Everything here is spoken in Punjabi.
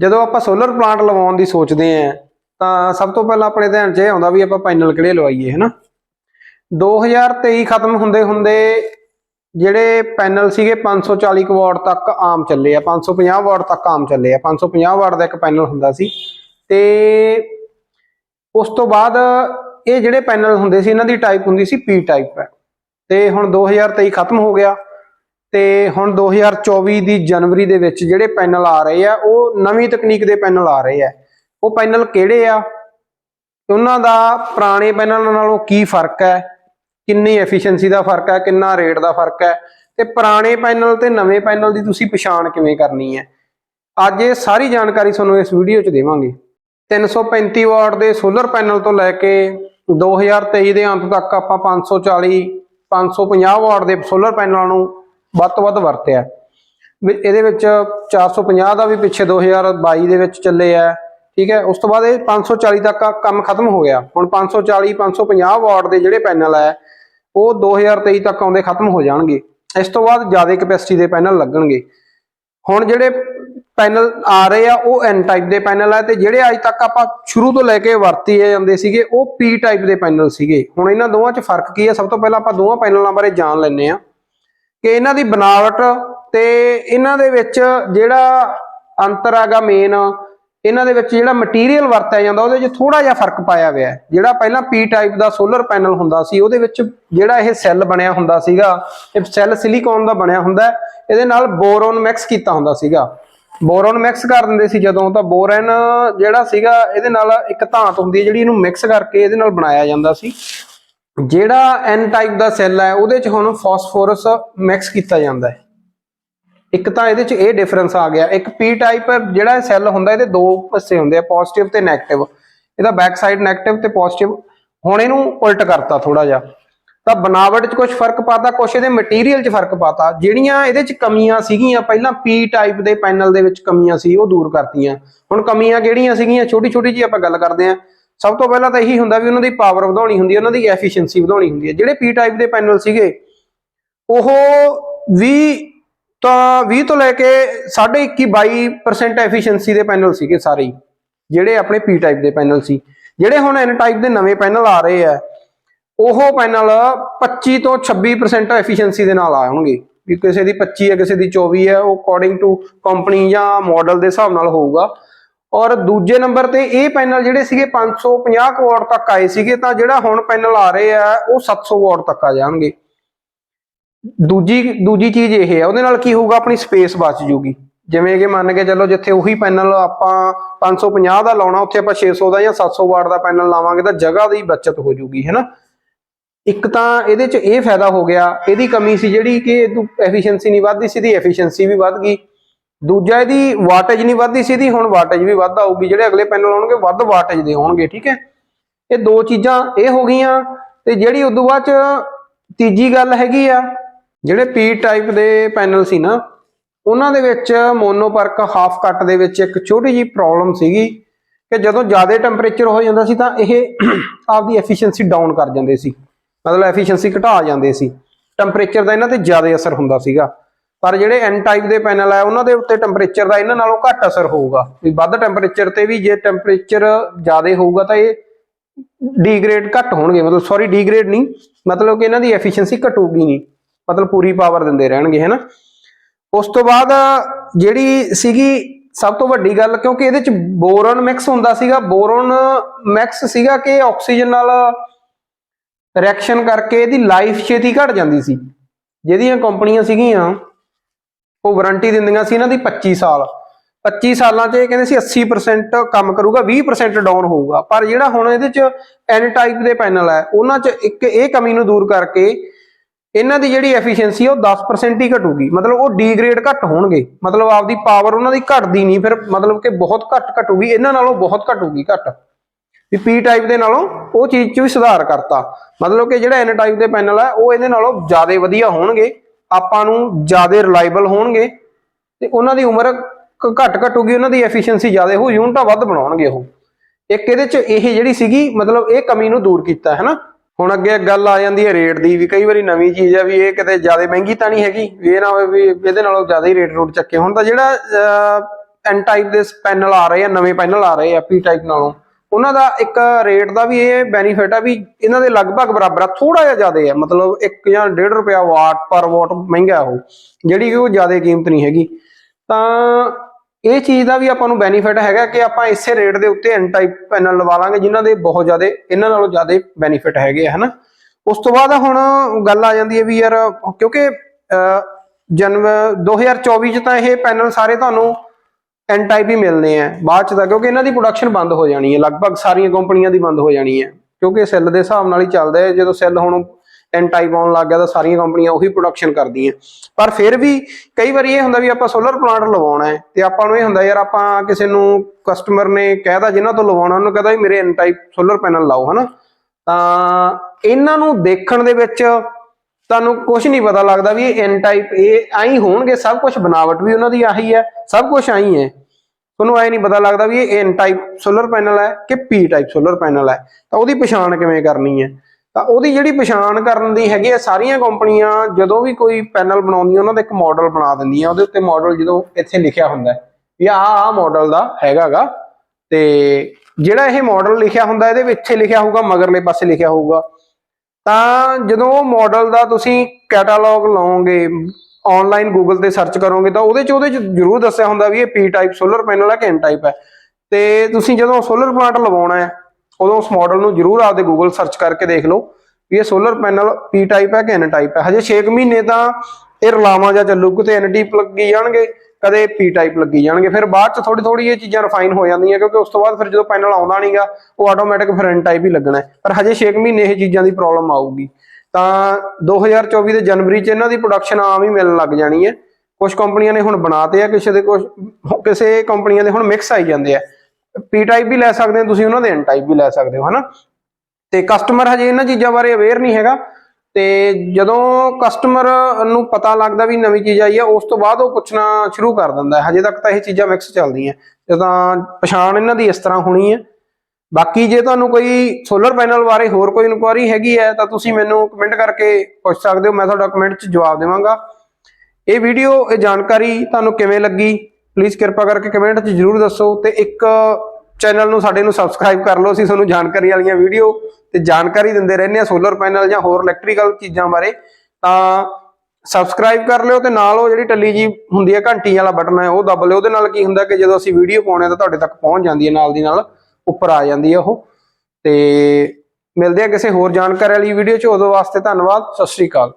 ਜਦੋਂ ਆਪਾਂ ਸੋਲਰ ਪਲਾਂਟ ਲਵਾਉਣ ਦੀ ਸੋਚਦੇ ਆਂ ਤਾਂ ਸਭ ਤੋਂ ਪਹਿਲਾਂ ਆਪਣੇ ਧਿਆਨ 'ਚ ਇਹ ਆਉਂਦਾ ਵੀ ਆਪਾਂ ਪੈਨਲ ਕਿਹੜੇ ਲਵਾਈਏ, ਹਨਾ? 2023 ਖਤਮ ਹੁੰਦੇ ਹੁੰਦੇ ਜਿਹੜੇ ਪੈਨਲ ਸੀਗੇ 540 ਕੁ ਵਾਟ ਤੱਕ ਆਮ ਚੱਲੇ ਆ 550 ਵਾਟ ਤੱਕ ਆਮ ਚੱਲੇ ਆ 550 ਵਾਟ ਦਾ ਇੱਕ ਪੈਨਲ ਹੁੰਦਾ ਸੀ। ਤੇ ਉਸ ਤੋਂ ਬਾਅਦ ਇਹ ਜਿਹੜੇ ਪੈਨਲ ਹੁੰਦੇ ਸੀ, ਇਹਨਾਂ ਦੀ ਟਾਈਪ ਹੁੰਦੀ ਸੀ ਪੀ ਟਾਈਪ ਹੈ ਤੇ ਹੁਣ 2023 ਖਤਮ ਹੋ ਗਿਆ ਤੇ ਹੁਣ 2024 ਦੀ ਜਨਵਰੀ ਦੇ ਵਿੱਚ ਜਿਹੜੇ ਪੈਨਲ ਆ ਰਹੇ ਆ, ਉਹ ਨਵੀਂ ਤਕਨੀਕ ਦੇ ਪੈਨਲ ਆ ਰਹੇ ਆ। ਉਹ ਪੈਨਲ ਕਿਹੜੇ ਆ? ਉਹਨਾਂ ਦਾ ਪੁਰਾਣੇ ਪੈਨਲ ਨਾਲੋਂ ਕੀ ਫ਼ਰਕ ਹੈ? ਕਿੰਨੀ ਐਫੀਸ਼ੀਐਂਸੀ ਦਾ ਫ਼ਰਕ ਹੈ? ਕਿੰਨਾ ਰੇਟ ਦਾ ਫ਼ਰਕ ਹੈ? ਤੇ ਪੁਰਾਣੇ ਪੈਨਲ ਤੇ ਨਵੇਂ ਪੈਨਲ ਦੀ ਤੁਸੀਂ ਪਛਾਣ ਕਿਵੇਂ ਕਰਨੀ ਹੈ? ਅੱਜ ਇਹ ਸਾਰੀ ਜਾਣਕਾਰੀ ਤੁਹਾਨੂੰ ਇਸ ਵੀਡੀਓ 'ਚ ਦੇਵਾਂਗੇ। 335 ਵਾਟ ਦੇ ਸੋਲਰ ਪੈਨਲ ਤੋਂ ਲੈ ਕੇ 2023 ਦੇ ਅੰਤ ਤੱਕ ਆਪਾਂ 540 550 ਵਾਟ ਦੇ ਸੋਲਰ ਪੈਨਲਾਂ ਨੂੰ ਵੱਧ ਤੋਂ ਵੱਧ ਵਰਤਿਆ ਵੀ ਇਹਦੇ ਵਿੱਚ 450 ਦਾ ਵੀ ਪਿੱਛੇ 2022 ਦੇ ਵਿੱਚ ਚੱਲੇ ਆ। ਠੀਕ ਹੈ, ਉਸ ਤੋਂ ਬਾਅਦ ਇਹ 540 ਤੱਕ ਕੰਮ ਖਤਮ ਹੋ ਗਿਆ। ਹੁਣ 540 550 ਵਾਟ ਦੇ ਜਿਹੜੇ ਪੈਨਲ ਹੈ ਉਹ 2023 ਤੱਕ ਆਉਂਦੇ ਖਤਮ ਹੋ ਜਾਣਗੇ। ਇਸ ਤੋਂ ਬਾਅਦ ਜ਼ਿਆਦਾ ਕੈਪੈਸਿਟੀ ਦੇ ਪੈਨਲ ਲੱਗਣਗੇ। ਹੁਣ ਜਿਹੜੇ ਪੈਨਲ ਆ ਰਹੇ ਆ, ਉਹ ਐਨ ਟਾਈਪ ਦੇ ਪੈਨਲ ਆ ਤੇ ਜਿਹੜੇ ਅੱਜ ਤੱਕ ਆਪਾਂ ਸ਼ੁਰੂ ਤੋਂ ਲੈ ਕੇ ਵਰਤੇ ਜਾਂਦੇ ਸੀਗੇ, ਉਹ ਪੀ ਟਾਈਪ ਦੇ ਪੈਨਲ ਸੀਗੇ। ਹੁਣ ਇਹਨਾਂ ਦੋਵਾਂ 'ਚ ਫ਼ਰਕ ਕੀ ਹੈ ਸਭ ਤੋਂ ਪਹਿਲਾਂ ਆਪਾਂ ਦੋਵਾਂ ਪੈਨਲਾਂ ਬਾਰੇ ਜਾਣ ਲੈਂਦੇ ਆ ਕਿ ਇਹਨਾਂ ਦੀ ਬਣਾਵਟ ਤੇ ਇਹਨਾਂ ਦੇ ਵਿੱਚ ਜਿਹੜਾ ਅੰਤਰ ਹੈਗਾ ਮੇਨ ਇਹਨਾਂ ਦੇ ਵਿੱਚ ਜਿਹੜਾ ਮਟੀਰੀਅਲ ਵਰਤਿਆ ਜਾਂਦਾ, ਉਹਦੇ 'ਚ ਥੋੜਾ ਜਿਹਾ ਫ਼ਰਕ ਪਾਇਆ ਹੋਇਆ ਹੈ। ਜਿਹੜਾ ਪਹਿਲਾਂ ਪੀ ਟਾਈਪ ਦਾ ਸੋਲਰ ਪੈਨਲ ਹੁੰਦਾ ਸੀ, ਉਹਦੇ ਵਿੱਚ ਜਿਹੜਾ ਇਹ ਸੈੱਲ ਬਣਿਆ ਹੁੰਦਾ ਸੀਗਾ, ਇਹ ਸੈੱਲ ਸਿਲੀਕੋਨ ਦਾ ਬਣਿਆ ਹੁੰਦਾ ਇਹਦੇ ਨਾਲ ਬੋਰੋਨ ਮਿਕਸ ਕੀਤਾ ਹੁੰਦਾ ਸੀਗਾ। ਬੋਰੋਨ ਮਿਕਸ ਕਰ ਦਿੰਦੇ ਸੀ ਜਦੋਂ, ਤਾਂ ਬੋਰਨ ਜਿਹੜਾ ਸੀਗਾ, ਇਹਦੇ ਨਾਲ ਇੱਕ ਧਾਤ ਹੁੰਦੀ ਹੈ ਜਿਹੜੀ ਇਹਨੂੰ ਮਿਕਸ ਕਰਕੇ ਇਹਦੇ ਨਾਲ ਬਣਾਇਆ ਜਾਂਦਾ ਸੀ। ਜਿਹੜਾ ਐਨ ਟਾਈਪ ਦਾ ਸੈੱਲ ਹੈ, ਉਹਦੇ 'ਚ ਹੁਣ ਫਾਸਫੋਰਸ ਮਿਕਸ ਕੀਤਾ ਜਾਂਦਾ ਹੈ। ਇੱਕ ਤਾਂ ਇਹਦੇ 'ਚ ਇਹ ਡਿਫਰੈਂਸ ਆ ਗਿਆ। ਇੱਕ ਪੀ ਟਾਈਪ ਜਿਹੜਾ ਸੈੱਲ ਹੁੰਦਾ, ਇਹਦੇ ਦੋ ਹਿੱਸੇ ਹੁੰਦੇ ਆ ਪੋਜ਼ਿਟਿਵ ਤੇ 네ਗੇਟਿਵ ਇਹਦਾ ਬੈਕ ਸਾਈਡ 네ਗੇਟਿਵ ਤੇ ਪੋਜ਼ਿਟਿਵ ਹੁਣ ਇਹਨੂੰ ਉਲਟ ਕਰਤਾ ਥੋੜਾ ਜਿਹਾ। ਤਾਂ ਬਣਾਵਟ 'ਚ ਕੁਝ ਫ਼ਰਕ ਪਾਤਾ ਕੁਝ ਇਹਦੇ ਮਟੀਰੀਅਲ 'ਚ ਫ਼ਰਕ ਪਾਤਾ। ਜਿਹੜੀਆਂ ਇਹਦੇ 'ਚ ਕਮੀਆਂ ਸੀਗੀਆਂ, ਪਹਿਲਾਂ ਪੀ ਟਾਈਪ ਦੇ ਪੈਨਲ ਦੇ ਵਿੱਚ ਕਮੀਆਂ ਸੀ, ਉਹ ਦੂਰ ਕਰਤੀਆਂ। ਹੁਣ ਕਮੀਆਂ ਕਿਹੜੀਆਂ ਸੀਗੀਆਂ? ਛੋਟੀ ਛੋਟੀ ਜੀ ਆਪਾਂ ਗੱਲ ਕਰਦੇ ਆਂ ਸਭ ਤੋਂ ਪਹਿਲਾਂ ਤਾਂ ਇਹੀ ਹੁੰਦਾ ਵੀ ਉਹਨਾਂ ਦੀ ਪਾਵਰ ਵਧਾਉਣੀ ਹੁੰਦੀ ਹੈ, ਉਹਨਾਂ ਦੀ ਐਫੀਸ਼ੀਐਂਸੀ ਵਧਾਉਣੀ ਹੁੰਦੀ ਹੈ। ਜਿਹੜੇ ਪੀ ਟਾਈਪ ਦੇ ਪੈਨਲ ਸੀਗੇ, ਉਹ 20 ਤਾਂ 20 ਤੋਂ ਲੈ ਕੇ 21 22% ਐਫੀਸ਼ੀਐਂਸੀ ਦੇ ਪੈਨਲ ਸੀਗੇ ਸਾਰੇ ਜਿਹੜੇ ਆਪਣੇ ਪੀ ਟਾਈਪ ਦੇ ਪੈਨਲ ਸੀ। ਜਿਹੜੇ ਹੁਣ ਐਨ ਟਾਈਪ ਦੇ ਨਵੇਂ ਪੈਨਲ ਆ ਰਹੇ ਆ, ਉਹ ਪੈਨਲ 25 ਤੋਂ 26% ਐਫੀਸ਼ੀਐਂਸੀ ਦੇ ਨਾਲ ਆਉਣਗੇ ਵੀ ਕਿਸੇ ਦੀ 25 ਹੈ, ਕਿਸੇ ਦੀ 24 ਹੈ, ਉਹ ਅਕੋਰਡਿੰਗ ਟੂ ਕੰਪਨੀ ਜਾਂ ਮਾਡਲ ਦੇ ਹਿਸਾਬ ਨਾਲ ਹੋਊਗਾ। ਔਰ ਦੂਜੇ ਨੰਬਰ ਤੇ ਇਹ ਪੈਨਲ ਜਿਹੜੇ ਸੀਗੇ 550 ਕੁ ਵਾਟ ਤੱਕ ਆਏ ਸੀਗੇ, ਤਾਂ ਜਿਹੜਾ ਹੁਣ ਪੈਨਲ ਆ ਰਹੇ ਆ, ਉਹ 700 ਵਾਟ ਤੱਕ ਆ ਜਾਣਗੇ। ਦੂਜੀ ਦੂਜੀ ਚੀਜ਼ ਇਹ ਹੈ ਉਹਦੇ ਨਾਲ ਕੀ ਹੋਊਗਾ, ਆਪਣੀ ਸਪੇਸ ਬਚ ਜੂਗੀ। ਜਿਵੇਂ ਕਿ ਮੰਨ ਕੇ ਚੱਲੋ, ਜਿੱਥੇ ਉਹੀ ਪੈਨਲ ਆਪਾਂ 550 ਦਾ ਲਾਉਣਾ, ਉੱਥੇ ਆਪਾਂ 600 ਦਾ ਜਾਂ 700 ਵਾਟ ਦਾ ਪੈਨਲ ਲਾਵਾਂਗੇ, ਤਾਂ ਜਗ੍ਹਾ ਦੀ ਬਚਤ ਹੋ ਜੂਗੀ ਹੈਨਾ ਇੱਕ ਤਾਂ ਇਹਦੇ 'ਚ ਇਹ ਫਾਇਦਾ ਹੋ ਗਿਆ, ਇਹਦੀ ਕਮੀ ਸੀ ਜਿਹੜੀ ਕਿ ਇਹਦੀ ਐਫੀਸ਼ੀਐਂਸੀ ਨਹੀਂ ਵੱਧਦੀ ਸੀ, ਇਹਦੀ ਐਫੀਸ਼ੀਐਂਸੀ ਵੀ ਵੱਧ ਗਈ। ਦੂਜਾ ਇਹਦੀ ਵਾਟੇਜ ਨਹੀਂ ਵੱਧਦੀ ਸੀ ਇਹਦੀ, ਹੁਣ ਵਾਟੇਜ ਵੀ ਵੱਧ ਆਊਗੀ, ਜਿਹੜੇ ਅਗਲੇ ਪੈਨਲ ਆਉਣਗੇ ਵੱਧ ਵਾਟੇਜ ਦੇ ਹੋਣਗੇ ਠੀਕ ਹੈ? ਇਹ ਦੋ ਚੀਜ਼ਾਂ ਇਹ ਹੋ ਗਈਆਂ, ਤੇ ਜਿਹੜੀ ਉਦੋਂ ਬਾਅਦ ਚ ਤੀਜੀ ਗੱਲ ਹੈਗੀ ਆ, ਜਿਹੜੇ ਪੀ ਟਾਈਪ ਦੇ ਪੈਨਲ ਸੀ ਨਾ, ਉਹਨਾਂ ਦੇ ਵਿੱਚ ਮੋਨੋਪਰਕ ਹਾਫ ਕੱਟ ਦੇ ਵਿੱਚ ਇੱਕ ਛੋਟੀ ਜੀ ਪ੍ਰੋਬਲਮ ਸੀਗੀ ਕਿ ਜਦੋਂ ਜ਼ਿਆਦਾ ਟੈਂਪਰੇਚਰ ਹੋ ਜਾਂਦਾ ਸੀ ਤਾਂ ਇਹ ਆਪਦੀ ਐਫੀਸ਼ੀਐਂਸੀ ਡਾਊਨ ਕਰ ਜਾਂਦੇ ਸੀ, ਮਤਲਬ ਐਫੀਸ਼ੀਐਂਸੀ ਘਟਾ ਜਾਂਦੇ ਸੀ ਟੈਂਪਰੇਚਰ ਦਾ ਇਹਨਾਂ ਤੇ ਜ਼ਿਆਦਾ ਅਸਰ ਹੁੰਦਾ ਸੀਗਾ। ਪਰ ਜਿਹੜੇ ਐਨ ਟਾਈਪ ਦੇ ਪੈਨਲ ਆ, ਉਹਨਾਂ ਦੇ ਉੱਤੇ ਟੈਂਪਰੇਚਰ ਦਾ ਇਹਨਾਂ ਨਾਲੋਂ ਘੱਟ ਅਸਰ ਹੋਊਗਾ। ਵੀ ਵੱਧ ਟੈਂਪਰੇਚਰ ਤੇ ਵੀ ਜੇ ਟੈਂਪਰੇਚਰ ਜ਼ਿਆਦਾ ਹੋਊਗਾ ਤਾਂ ਇਹ ਡੀਗ੍ਰੇਡ ਘੱਟ ਹੋਣਗੇ। ਮਤਲਬ ਸੌਰੀ ਡੀਗ੍ਰੇਡ ਨਹੀਂ। ਮਤਲਬ ਕਿ ਇਹਨਾਂ ਦੀ ਐਫੀਸ਼ੀਐਂਸੀ ਘਟੂਗੀ ਨਹੀਂ। ਮਤਲਬ ਪੂਰੀ ਪਾਵਰ ਦਿੰਦੇ ਰਹਿਣਗੇ, ਹੈਨਾ? ਉਸ ਤੋਂ ਬਾਅਦ ਜਿਹੜੀ ਸੀਗੀ ਸਭ ਤੋਂ ਵੱਡੀ ਗੱਲ, ਕਿਉਂਕਿ ਇਹਦੇ ਚ ਬੋਰਨ ਮਿਕਸ ਹੁੰਦਾ ਸੀਗਾ। ਬੋਰਨ ਮਿਕਸ ਸੀਗਾ ਕਿ ਆਕਸੀਜਨ ਨਾਲ ਰਿਐਕਸ਼ਨ ਕਰਕੇ ਇਹਦੀ ਲਾਈਫ ਛੇਤੀ ਘਟ ਜਾਂਦੀ ਸੀ। ਜਿਹਦੀਆਂ ਕੰਪਨੀਆਂ ਸੀਗੀਆਂ ਉਹ ਵਾਰੰਟੀ ਦਿੰਦੀਆਂ ਸੀ ਇਹਨਾਂ ਦੀ 25 ਸਾਲ। 25 ਸਾਲਾਂ 'ਚ ਇਹ ਕਹਿੰਦੇ ਸੀ 80% ਕੰਮ ਕਰੂਗਾ 20% ਡਾਊਨ ਹੋਊਗਾ। ਪਰ ਜਿਹੜਾ ਹੁਣ ਇਹਦੇ 'ਚ ਐਨ ਟਾਈਪ ਦੇ ਪੈਨਲ ਹੈ, ਉਹਨਾਂ 'ਚ ਇੱਕ ਇਹ ਕਮੀ ਨੂੰ ਦੂਰ ਕਰਕੇ ਇਹਨਾਂ ਦੀ ਜਿਹੜੀ ਐਫੀਸ਼ੀਐਂਸੀ ਉਹ 10% ਹੀ ਘਟੂਗੀ। ਮਤਲਬ ਉਹ ਡੀਗ੍ਰੇਡ ਘੱਟ ਹੋਣਗੇ। ਮਤਲਬ ਆਪਦੀ ਪਾਵਰ ਉਹਨਾਂ ਦੀ ਘਟਦੀ ਨਹੀਂ, ਫਿਰ ਮਤਲਬ ਕਿ ਬਹੁਤ ਘੱਟ ਘਟੂਗੀ। ਇਹਨਾਂ ਨਾਲੋਂ ਬਹੁਤ ਘਟੂਗੀ, ਘੱਟ। ਵੀ ਪੀ ਟਾਈਪ ਦੇ ਨਾਲੋਂ ਉਹ ਚੀਜ਼ 'ਚ ਵੀ ਸੁਧਾਰ ਕਰਤਾ। ਮਤਲਬ ਕਿ ਜਿਹੜਾ ਐਨ ਟਾਈਪ ਦੇ ਪੈਨਲ ਹੈ ਉਹ ਇਹਦੇ ਨਾਲੋਂ ਜ਼ਿਆਦਾ ਵਧੀਆ ਹੋਣਗੇ। ਆਪਾਂ ਨੂੰ ਜ਼ਿਆਦਾ ਰਿਲਾਇਬਲ ਹੋਣਗੇ ਤੇ ਉਹਨਾਂ ਦੀ ਉਮਰ ਘੱਟ ਘਟੂਗੀ, ਉਹਨਾਂ ਦੀ ਐਫੀਸ਼ੀਐਂਸੀ ਜ਼ਿਆਦਾ ਹੋ ਯੂਨਿਟਾਂ ਵੱਧ ਬਣਾਉਣਗੇ ਉਹ। ਇੱਕ ਇਹਦੇ 'ਚ ਇਹ ਜਿਹੜੀ ਸੀਗੀ, ਮਤਲਬ ਇਹ ਕਮੀ ਨੂੰ ਦੂਰ ਕੀਤਾ, ਹੈ ਨਾ? ਹੁਣ ਅੱਗੇ ਗੱਲ ਆ ਜਾਂਦੀ ਹੈ ਰੇਟ ਦੀ ਵੀ, ਕਈ ਵਾਰੀ ਨਵੀਂ ਚੀਜ਼ ਹੈ ਵੀ ਇਹ ਕਿਤੇ ਜ਼ਿਆਦਾ ਮਹਿੰਗੀ ਤਾਂ ਨਹੀਂ ਹੈਗੀ, ਵੀ ਇਹ ਨਾ ਹੋਵੇ ਵੀ ਇਹਦੇ ਨਾਲੋਂ ਜ਼ਿਆਦਾ ਹੀ ਰੇਟ ਰੂਟ ਚੱਕੇ। ਹੁਣ ਤਾਂ ਜਿਹੜਾ ਐਨ ਟਾਈਪ ਦੇ ਪੈਨਲ ਆ ਰਹੇ ਆ, ਨਵੇਂ ਪੈਨਲ ਆ ਰਹੇ ਆ ਪੀ ਟਾਈਪ ਨਾਲੋਂ ਉਹਨਾਂ ਦਾ ਇੱਕ ਰੇਟ ਦਾ ਵੀ ਇਹ ਬੈਨੀਫਿਟ ਆ ਵੀ ਇਹਨਾਂ ਦੇ ਲਗਭਗ ਬਰਾਬਰ ਆ ਥੋੜਾ ਜਿਹਾ ਜ਼ਿਆਦਾ ਹੈ ਮਤਲਬ 1 ਜਾਂ 1.5 ਰੁਪਿਆ ਵਾਟ ਪਰ ਵਾਟ ਮਹਿੰਗਾ ਉਹ ਜਿਹੜੀ ਕਿ ਉਹ ਜ਼ਿਆਦਾ ਕੀਮਤ ਨਹੀਂ ਹੈਗੀ। ਤਾਂ ਇਹ ਚੀਜ਼ ਦਾ ਵੀ ਆਪਾਂ ਨੂੰ ਬੈਨੀਫਿਟ ਹੈਗਾ ਕਿ ਆਪਾਂ ਇਸੇ ਰੇਟ ਦੇ ਉੱਤੇ ਐਨ ਟਾਈਪ ਪੈਨਲ ਲਵਾ ਲਾਂਗੇ ਜਿਨ੍ਹਾਂ ਦੇ ਬਹੁਤ ਜ਼ਿਆਦਾ ਇਹਨਾਂ ਨਾਲੋਂ ਜ਼ਿਆਦਾ ਬੈਨੀਫਿਟ ਹੈਗੇ ਆ ਹਨਾ। ਉਸ ਤੋਂ ਬਾਅਦ ਹੁਣ ਗੱਲ ਆ ਜਾਂਦੀ ਹੈ ਵੀ ਯਾਰ ਕਿਉਂਕਿ ਅਹ, ਜਨਵ 2024 ਚ ਤਾਂ ਇਹ ਪੈਨਲ ਸਾਰੇ ਤੁਹਾਨੂੰ ਐਨ ਟਾਈਪ ਹੀ ਮਿਲਨੇ ਆ। ਬਾਅਦ ਚ ਤਾਂ ਕਿਉਂਕਿ ਇਹਨਾਂ ਦੀ ਪ੍ਰੋਡਕਸ਼ਨ ਬੰਦ ਹੋ ਜਾਣੀ ਹੈ। ਲਗਭਗ ਸਾਰੀਆਂ ਕੰਪਨੀਆਂ ਦੀ ਬੰਦ ਹੋ ਜਾਣੀ ਹੈ। ਕਿਉਂਕਿ ਸੈੱਲ ਦੇ ਹਿਸਾਬ ਨਾਲ ਹੀ ਚੱਲਦਾ ਹੈ। ਜਦੋਂ ਸੈੱਲ ਹੁਣ ਐਨ ਟਾਈਪ ਆਉਣ ਲੱਗ ਗਿਆ ਤਾਂ ਸਾਰੀਆਂ ਕੰਪਨੀਆਂ ਉਹੀ ਪ੍ਰੋਡਕਸ਼ਨ ਕਰਦੀਆਂ। ਪਰ ਫਿਰ ਵੀ ਕਈ ਵਾਰੀ ਇਹ ਹੁੰਦਾ ਵੀ ਆਪਾਂ ਸੋਲਰ ਪਲਾਂਟ ਲਵਾਉਣਾ ਹੈ ਤੇ ਆਪਾਂ ਨੂੰ ਇਹ ਹੁੰਦਾ ਯਾਰ ਆਪਾਂ ਕਿਸੇ ਨੂੰ ਕਸਟਮਰ ਨੇ ਕਹਿਦਾ ਜਿਨ੍ਹਾਂ ਤੋਂ ਲਵਾਉਣਾ, ਉਹਨੂੰ ਕਹਦਾ ਵੀ ਮੇਰੇ ਐਨ ਟਾਈਪ ਸੋਲਰ ਪੈਨਲ ਲਾਓ, ਹਨਾ? ਤਾਂ ਇਹਨਾਂ ਨੂੰ ਦੇਖਣ ਦੇ ਵਿੱਚ ਤੁਹਾਨੂੰ ਕੁਝ ਨਹੀਂ ਪਤਾ ਲੱਗਦਾ ਵੀ ਇਹ ਐਨ ਟਾਈਪ ਇਹ ਆਈ ਹੋਣਗੇ, ਸਭ ਕੁਝ ਬਣਾਵਟ ਵੀ ਉਹਨਾਂ ਦੀ ਆਹੀ ਹੈ, ਸਭ ਕੁਝ ਆਈ ਹੈ। ਤੁਹਾਨੂੰ ਐ ਨਹੀਂ ਪਤਾ ਲੱਗਦਾ ਵੀ ਇਹ ਐਨ ਟਾਈਪ ਸੋਲਰ ਪੈਨਲ ਹੈ ਕਿ ਪੀ ਟਾਈਪ ਸੋਲਰ ਪੈਨਲ ਹੈ। ਤਾਂ ਉਹਦੀ ਪਛਾਣ ਕਿਵੇਂ ਕਰਨੀ ਹੈ? ਤਾਂ ਉਹਦੀ ਜਿਹੜੀ ਪਛਾਣ ਕਰਨ ਦੀ ਹੈਗੀ ਹੈ, ਸਾਰੀਆਂ ਕੰਪਨੀਆਂ ਜਦੋਂ ਵੀ ਕੋਈ ਪੈਨਲ ਬਣਾਉਂਦੀਆਂ, ਉਹਨਾਂ ਦਾ ਇੱਕ ਮਾਡਲ ਬਣਾ ਦਿੰਦੀਆਂ। ਉਹਦੇ ਉੱਤੇ ਮਾਡਲ ਜਦੋਂ ਇੱਥੇ ਲਿਖਿਆ ਹੁੰਦਾ ਵੀ ਆਹ ਆਹ ਮਾਡਲ ਦਾ ਹੈਗਾਗਾ। ਤੇ ਜਿਹੜਾ ਇਹ ਮਾਡਲ ਲਿਖਿਆ ਹੁੰਦਾ, ਇਹਦੇ ਵਿੱਚ ਲਿਖਿਆ ਹੋਊਗਾ, ਮਗਰਲੇ ਪਾਸੇ ਲਿਖਿਆ ਹੋਊਗਾ। ਤਾਂ ਜਦੋਂ ਉਹ ਮਾਡਲ ਦਾ ਤੁਸੀਂ ਕੈਟਾਲੌਗ ਲਓਗੇ ਆਨਲਾਈਨ ਗੂਗਲ ਤੇ ਸਰਚ ਕਰੋਗੇ, ਤਾਂ ਉਹਦੇ ਚ ਉਹਦੇ ਚ ਜ਼ਰੂਰ ਦੱਸਿਆ ਹੁੰਦਾ ਵੀ ਇਹ ਪੀ ਟਾਈਪ ਸੋਲਰ ਪੈਨਲ ਹੈ ਕਿ ਐਨ ਟਾਈਪ ਹੈ ਤੇ ਤੁਸੀਂ ਜਦੋਂ ਸੋਲਰ ਪਲਾਂਟ ਲਵਾਉਣਾ ਹੈ, ਉਦੋਂ ਉਸ ਮਾਡਲ ਨੂੰ ਜ਼ਰੂਰ ਆਪਦੇ ਗੂਗਲ ਸਰਚ ਕਰਕੇ ਦੇਖ ਲਓ ਵੀ ਇਹ ਸੋਲਰ ਪੈਨਲ ਪੀ ਟਾਈਪ ਹੈ ਕਿ ਐਨ ਟਾਈਪ ਹੈ ਹਜੇ 6 ਮਹੀਨੇ ਤਾਂ ਇਹ ਰਲਾਵਾਂ ਜਾਂ ਚੱਲੂ ਕਿਤੇ ਐਨ ਟਾਈਪ ਲੱਗੀ ਜਾਣਗੇ। ਕਦੇ ਪੀ ਟਾਈਪ ਲੱਗੀ ਜਾਣਗੇ, ਫਿਰ ਬਾਅਦ ਚ ਥੋੜੀ ਥੋੜੀ ਇਹ ਚੀਜ਼ਾਂ ਰਿਫਾਈਨ ਹੋ ਜਾਂਦੀਆਂ ਕਿਉਂਕਿ ਉਸ ਤੋਂ ਬਾਅਦ ਫਿਰ ਜਦੋਂ ਪੈਨਲ ਆਉਂਦਾ ਨਹੀਂਗਾ ਉਹ ਆਟੋਮੈਟਿਕ ਫਿਰ ਐਨ ਟਾਈਪ ਹੀ ਲੱਗਣਾ ਹੈ। ਪਰ ਹਜੇ 6 ਮਹੀਨੇ ਇਹ ਚੀਜ਼ਾਂ ਦੀ ਪ੍ਰੋਬਲਮ ਆਊਗੀ। ਤਾਂ 2024 ਦੇ ਜਨਵਰੀ ਚ ਇਹਨਾਂ ਦੀ ਪ੍ਰੋਡਕਸ਼ਨ ਆਮ ਹੀ ਮਿਲਣ ਲੱਗ ਜਾਣੀ ਹੈ। ਕੁਝ ਕੰਪਨੀਆਂ ਨੇ ਹੁਣ ਬਣਾਤੇ ਆ, ਕਿਸੇ ਦੇ ਕੁਝ ਕਿਸੇ ਕੰਪਨੀਆਂ ਦੇ ਹੁਣ ਮਿਕਸ ਆਈ ਜਾਂਦੇ ਆ। ਪੀ ਟਾਈਪ ਵੀ ਲੈ ਸਕਦੇ ਹੋ ਤੁਸੀਂ, ਉਹਨਾਂ ਦੇ ਐਨ ਟਾਈਪ ਵੀ ਲੈ ਸਕਦੇ ਹੋ, ਹਨਾ? ਤੇ ਕਸਟਮਰ ਹਜੇ ਇਹਨਾਂ ਚੀਜ਼ਾਂ ਬਾਰੇ ਅਵੇਅਰ ਨਹੀਂ ਹੈਗਾ। ਤੇ ਜਦੋਂ ਕਸਟਮਰ ਨੂੰ ਪਤਾ ਲੱਗਦਾ ਵੀ ਨਵੀਂ ਚੀਜ਼ ਆਈ ਹੈ ਉਸ ਤੋਂ ਬਾਅਦ ਉਹ ਪੁੱਛਣਾ ਸ਼ੁਰੂ ਕਰ ਦਿੰਦਾ ਹੈ। ਹਜੇ ਤੱਕ ਤਾਂ ਇਹ ਚੀਜ਼ਾਂ ਮਿਕਸ ਚੱਲਦੀਆਂ ਤੇ ਤਾਂ ਪਛਾਣ ਇਹਨਾਂ ਦੀ ਇਸ ਤਰ੍ਹਾਂ ਹੋਣੀ ਹੈ। ਬਾਕੀ ਜੇ ਤੁਹਾਨੂੰ ਕੋਈ ਸੋਲਰ ਪੈਨਲ ਬਾਰੇ ਹੋਰ ਕੋਈ ਇਨਕੁਆਰੀ ਹੈਗੀ ਹੈ, ਤਾਂ ਤੁਸੀਂ ਮੈਨੂੰ ਕਮੈਂਟ ਕਰਕੇ ਪੁੱਛ ਸਕਦੇ ਹੋ। ਮੈਂ ਤੁਹਾਡਾ ਕਮੈਂਟ 'ਚ ਜਵਾਬ ਦੇਵਾਂਗਾ। ਇਹ ਵੀਡੀਓ ਇਹ ਜਾਣਕਾਰੀ ਤੁਹਾਨੂੰ ਕਿਵੇਂ ਲੱਗੀ? ਪਲੀਜ਼ ਕਿਰਪਾ ਕਰਕੇ ਕਮੈਂਟ 'ਚ ਜਰੂਰ ਦੱਸੋ। ਤੇ ਇੱਕ ਚੈਨਲ ਨੂੰ, ਸਾਡੇ ਨੂੰ ਸਬਸਕ੍ਰਾਈਬ ਕਰ ਲਓ। ਅਸੀਂ ਤੁਹਾਨੂੰ ਜਾਣਕਾਰੀ ਵਾਲੀਆਂ ਵੀਡੀਓ ਤੇ ਜਾਣਕਾਰੀ ਦਿੰਦੇ ਰਹਿੰਦੇ ਆ ਸੋਲਰ ਪੈਨਲ ਜਾਂ ਹੋਰ ਇਲੈਕਟ੍ਰੀਕਲ ਚੀਜ਼ਾਂ ਬਾਰੇ। ਤਾਂ ਸਬਸਕ੍ਰਾਈਬ ਕਰ ਲਿਓ ਤੇ ਨਾਲ ਉਹ ਜਿਹੜੀ ਟੱਲੀ ਜੀ ਹੁੰਦੀ ਹੈ ਘੰਟੀ ਵਾਲਾ ਬਟਨ ਹੈ, ਉਹ ਦੱਬ ਲਿਓ। ਉਹਦੇ ਨਾਲ ਕੀ ਹੁੰਦਾ ਕਿ ਜਦੋਂ ਅਸੀਂ ਵੀਡੀਓ ਪਾਉਣੇ ਤਾਂ ਤੁਹਾਡੇ ਤੱਕ ਪਹੁੰਚ ਜਾਂਦੀ ਹੈ, ਨਾਲ ਦੀ ਨਾਲ ਉੱਪਰ ਆ ਜਾਂਦੀ ਹੈ ਉਹ। ਤੇ ਮਿਲਦੇ ਆ ਕਿਸੇ ਹੋਰ ਜਾਣਕਾਰੀ ਵਾਲੀ ਵੀਡੀਓ 'ਚ। ਉਦੋਂ ਵਾਸਤੇ ਧੰਨਵਾਦ, ਸਤਿ ਸ਼੍ਰੀ ਅਕਾਲ।